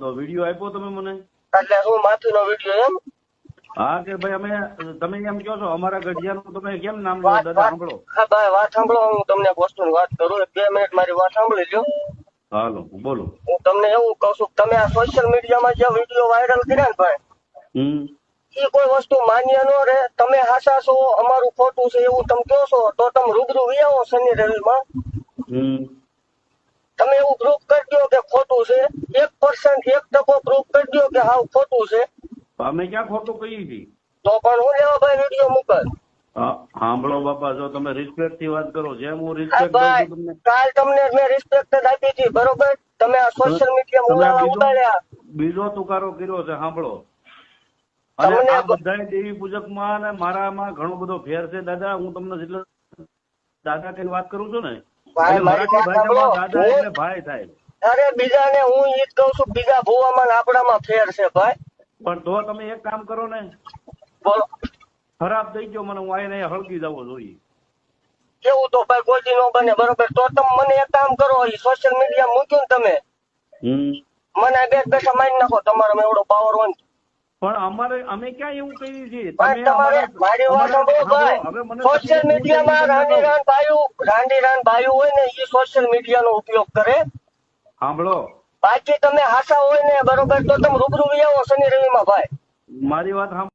તો વીડિયો આપ્યો તમે મને? એટલે હું માફીનો વીડિયો એમ? હા કે ભાઈ અમે તમે એમ કહો છો અમારા ગઢિયાનું તમે કેમ નામ લો દાદા સાંભળો. હા ભાઈ વાત સાંભળો હું તમને વસ્તુ વસ્તુની વાત કરું બે મિનિટ મારી વાત સાંભળી લો હાલો બોલો. હું તમને એવું કહું છું કે તમે આ સોશિયલ મીડિયામાં જે વીડિયો વાયરલ કર્યા ને ભાઈ હમ. એ કોઈ વસ્તુ માન્ય ન રહે. તમે હાસા છો અમારું ખોટું છે એવું તમે કહો છો તો તમે રૂબરૂ વિયાવો આવો શનિ રવિમાં. હમ. તમે એવું પ્રૂફ કરી દો કે ખોટું છે. એક પર્સન્ટ એક ટકો પ્રૂફ કરી દો કે હાવ ખોટું છે. અમે ક્યાં ખોટું કહ્યું છે તો પણ હું લેવા ભાઈ વીડિયો મૂકલ સાંભળો બાપા જો તમે રિસ્પેક્ટથી વાત કરો જેમ હું રિસ્પેક્ટ તમને. કાલ તમને મેં રિસ્પેક્ટ જ આપી હતી બરોબર? તમે આ સોશિયલ મીડિયા મુલાવા બીજો- ઉડાડ્યા બીજો તુકારો કર્યો છે સાંભળો. અને આ બધા દેવી પૂજકમાં અને મારામાં ઘણો બધો ફેર છે દાદા હું તમને જેટલો દાદા કઈ વાત કરું છું ને ભાઈ, એટલે મારી મરાઠી ભાષામાં દાદા એટલે ભાઈ થાય. અરે બીજાને હું ઈ જ કહું છું બીજા ભૂવામાં આપણામાં ફેર છે ભાઈ. પણ તો તમે એક કામ કરો ને. બોલો. ખરાબ થઈ ગયો મને હું આઈને હળગી જવો જોઈએ કેવું તો ભાઈ કોઈ નો બને બરોબર? તો તમે મને એક કામ કરો સોશિયલ મીડિયા મૂક્યું તમે. મને બે પૈસા મારી નાખો તમારો એવડો પાવર હોય પણ અમારે અમે ક્યાં એવું કહીએ છે? તમે તમારે મારી વાત સાંભળો ભાઈ. સોશિયલ મીડિયામાં રાંડી રાન બાયું રાંડી રાન ભાઈ હોય ને એ સોશિયલ મીડિયાનો ઉપયોગ કરે. સાંભળો. બાકી તમે હાસા હોય ને બરોબર તો તમે રૂબરૂ આવો શનિ રવિમાં ભાઈ. મારી વાત સાંભળો.